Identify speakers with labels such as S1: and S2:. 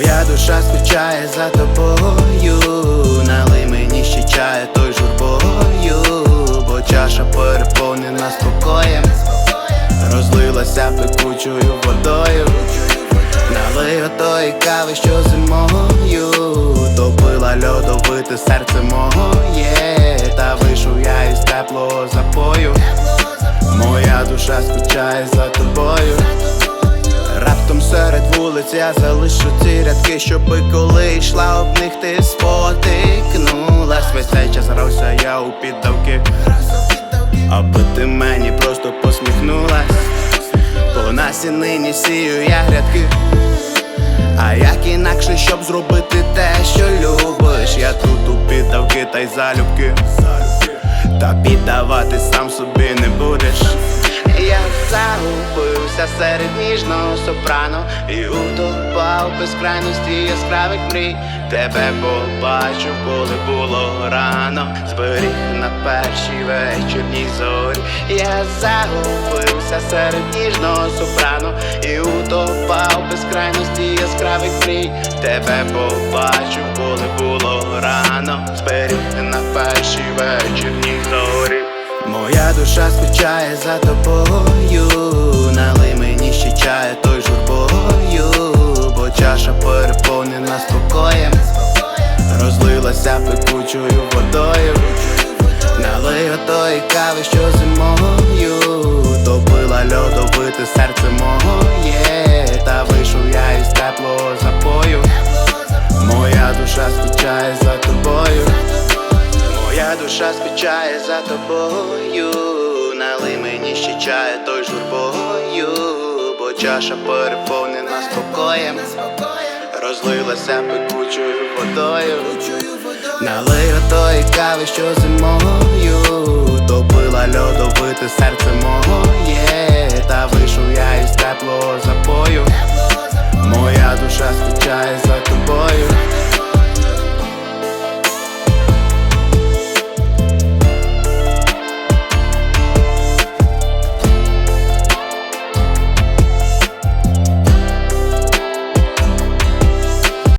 S1: Моя душа скучає за тобою, налий мені ще чаю той журбою, бо чаша переповнена спокоєм, розлилася пекучою водою, налий отої кави, що зимою. Топила льодовите серце моє, та вийшов я із теплого запою. Моя душа скучає за тобою. Вулиць я залишу ці рядки, щоби коли йшла об них ти спотикнулась. Весь цей час грався я у піддавки Аби ти мені просто посміхнулась. По насінині сію я грядки А як інакше, щоб зробити те, що любиш? Я тут у піддавки та й залюбки. Та піддавати сам серед ніжного сопрано. І утопав безкрайності яскравих мрій. Тебе побачив, коли було рано. Зберіг на першій вечірній зорі. Я загубився серед ніжного сопрано. І утопав безкрайності яскравих мрій. Тебе побачив, коли було рано. Зберіг на першій вечірній зорі. Моя душа скучає за тобою, чаю той журбою, бо чаша переповнена спокоєм, розлилася пекучою водою, налий отої кави, що зимою топила льодовите серце моє, та вийшов я із теплого запою. Моя душа скучає за тобою. Моя душа скучає за тобою, налий мені ще чаю той журбою, бо чаша переповнена спокоєм, розлилася пекучою водою, налий отої кави, що зимою топила льодовите серце.